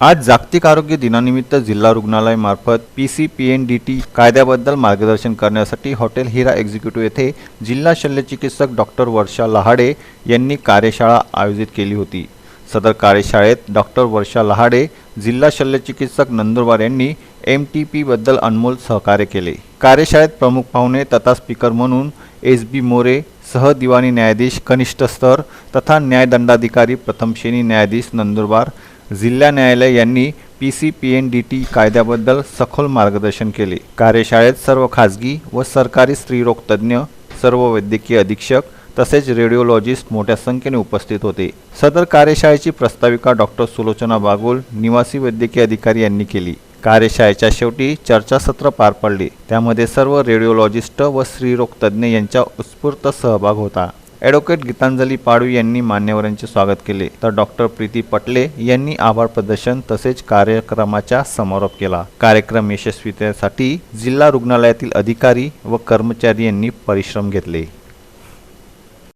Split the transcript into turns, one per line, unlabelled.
आज जागतिक आरोग्य दिनानिमित्त जिल्हा रुग्णालय मार्फत P C P N D T कायद्याबद्दल मार्गदर्शन करण्यासाठी हॉटेल हिरा एक्झिक्युटिव्ह येथे जिल्हा शल्यचिकित्सक डॉक्टर वर्षा लहाडे यांनी कार्यशाळा आयोजित केली होती. सदर कार्यशाळेत डॉक्टर वर्षा लहाडे जिल्हा शल्यचिकित्सक नंदुरबार यांनी एम टी पीबद्दल अनमोल सहकार्य केले. कार्यशाळेत प्रमुख पाहुणे तथा स्पीकर म्हणून एस बी मोरे सहदिवाणी न्यायाधीश कनिष्ठ स्तर तथा न्यायदंडाधिकारी प्रथम श्रेणी न्यायाधीश नंदुरबार जिल्हा न्यायालय यांनी P C P N D T कायद्याबद्दल सखोल मार्गदर्शन केले. कार्यशाळेत सर्व खाजगी व सरकारी स्त्रीरोग तज्ज्ञ सर्व वैद्यकीय अधीक्षक तसेच रेडिओलॉजिस्ट मोठ्या संख्येने उपस्थित होते. सदर कार्यशाळेची प्रस्ताविका डॉक्टर सुलोचना बागुल निवासी वैद्यकीय अधिकारी यांनी केली. कार्यशाळेच्या शेवटी चर्चासत्र पार पडले. त्यामध्ये सर्व रेडिओलॉजिस्ट व स्त्रीरोग तज्ज्ञ यांचा उत्स्फूर्त सहभाग होता. ॲडव्होकेट गीतांजली पाडू यांनी मान्यवरांचे स्वागत केले. तर डॉक्टर प्रीती पटले यांनी आभार प्रदर्शन तसेच कार्यक्रमाचा समारोप केला. कार्यक्रम यशस्वीतेसाठी जिल्हा रुग्णालयातील अधिकारी व कर्मचारी यांनी परिश्रम घेतले.